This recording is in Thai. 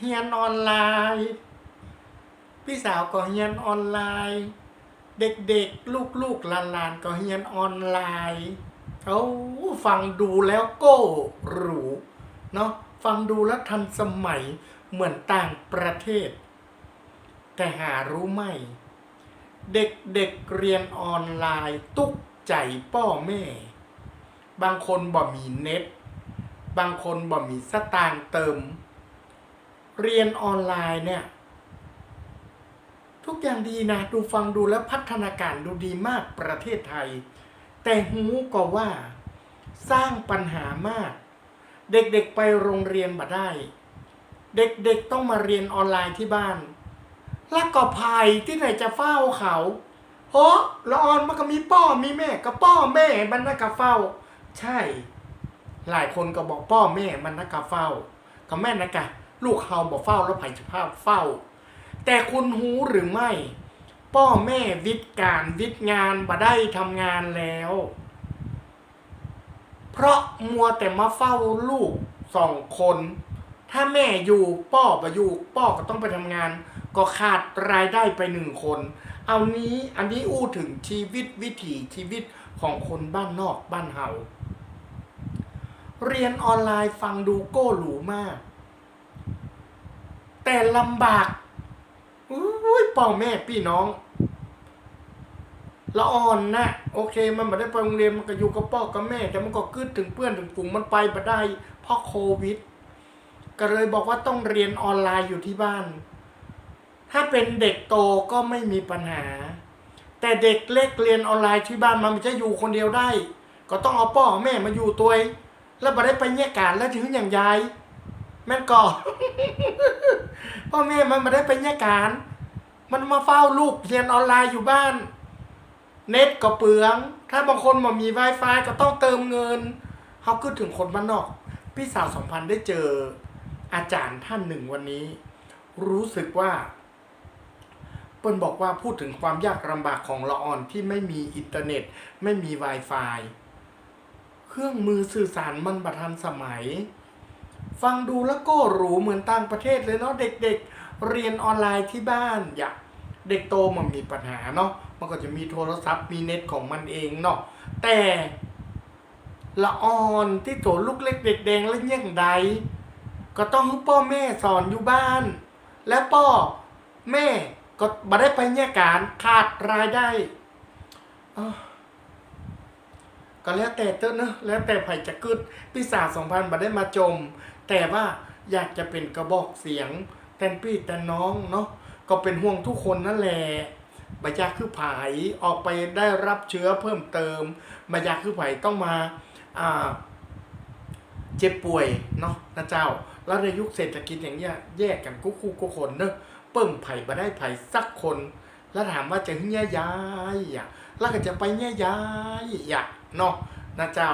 เฮียนออนไลน์ พี่สาวก็เฮียนออนไลน์ เด็กๆ ลูกๆหลานๆก็เฮียนออนไลน์เอาฟังดูแล้วก็หรูเนาะฟังดูแล้วทันสมัยเหมือนต่างประเทศ แต่หารู้ไหม เด็กๆเเรียนออนไลน์ตุกใจพ่อแม่ บางคนบ่มีเน็ต บางคนบ่มีสตางค์เติม เรียนออนไลน์เนี่ย ทุกอย่างดีนะ ดูฟังดูแล้วพัฒนาการดูดีมากประเทศไทย แต่หูก็ว่าสร้างปัญหามาก เด็กๆไปโรงเรียนมาได้ เด็กๆต้องมาเรียนออนไลน์ที่บ้าน แล้วก็ภัยที่ไหนจะเฝ้าเขาเพราะละออนมันก็มีป้อมีแม่ก็ป้อแม่มันนะก็เฝ้า ใช่ หลายคนก็บอกป้อแม่มันนะก็เฝ้า ก็แม่นะกะ ลูกเฮาบอกเฝ้าแล้วไผ่จะภาพเฝ้า แต่คุณหูหรือไม่ป้อแม่วิทย์การวิทย์งานบ่ได้ทำงานแล้ว เพราะมัวแต่มาเฝ้าลูกสองคน ถ้าแม่อยู่ป้อบ่อยู่ป้อก็ต้องไปทำงาน ก็ขาดรายได้ไปหนึ่งคน เอานี้อันนี้อู้ถึงชีวิตวิถีชีวิตของคนบ้านนอกบ้านเฮาเรียนออนไลน์ฟังดูโก้หรูมาก แต่ลำบากอุ้ยพ่อแม่พี่น้องละอ่อนนะโอเค มันไม่ได้ไปโรงเรียนมันก็อยู่กับพ่อกับแม่ แต่มันก็กึดถึงเพื่อนถึงฝูงมันไปมาได้เพราะโควิด ก็เลยบอกว่าต้องเรียนออนไลน์อยู่ที่บ้าน ถ้าเป็นเด็กโตก็ไม่มีปัญหา แต่เด็กเล็กเรียนออนไลน์ที่บ้านมันไม่จะอยู่คนเดียวได้ ก็ต้องเอาพ่อแม่มาอยู่ตัวแล้วมาได้ไปแยกการแล้วถึงอย่างยาย แม่นก่อพ่อแม่มันมาได้ไปแยกการ มันมาเฝ้าลูกเรียนออนไลน์อยู่บ้าน เน็ตก็เปลือง ถ้าบางคนมามี Wi-Fi ก็ต้องเติมเงินเขาคือถึงคนบ้านนอก พี่สาวสองพันได้เจออาจารย์ท่านหนึ่งวันนี้ รู้สึกว่าเปิ้ลบอกว่าพูดถึงความยากลำบากของละออนที่ไม่มีอินเทอร์เน็ต ไม่มี Wi-Fi เครื่องมือสื่อสารมันบัทันสมัย ฟังดูแล้วก็หรูเหมือนต่างประเทศเลยเนาะเด็กๆ เรียนออนไลน์ที่บ้านอย่าเด็กโตมันมีปัญหาเนาะมันก็จะมีโทรศัพท์มีเน็ตของมันเองเนาะแต่ละออนที่โถลูกเล็กเด็กแดงและเยี่งใดก็ต้องพ่อแม่สอนอยู่บ้าน และพ่อแม่ก็มาได้ไปเนี่ยการขาดรายได้ก็แล้วแต่เต้นเนอะแล้วแต่ไผ่จะกึดพี่สาวสองพันมาได้มาจม แต่ว่าอยากจะเป็นกระบอกเสียงแทนพี่แทนน้องเนาะก็เป็นห่วงทุกคนนั่นแหละบายาคือไผ่ออกไปได้รับเชื้อเพิ่มเติมบายาคือไผ่ต้องมาเจ็บป่วยเนาะนะเจ้า แล้วในยุคเศรษฐกิจอย่างเงี้ยแยกกันกุ๊กคู่กุ๊กคนเนอะเปิ้งไผ่มาได้ไผ่สักคน แล้วถามว่าจะเงี้ยย้ายอะแล้วก็จะไปเงี้ยย้ายอะเนาะนะเจ้า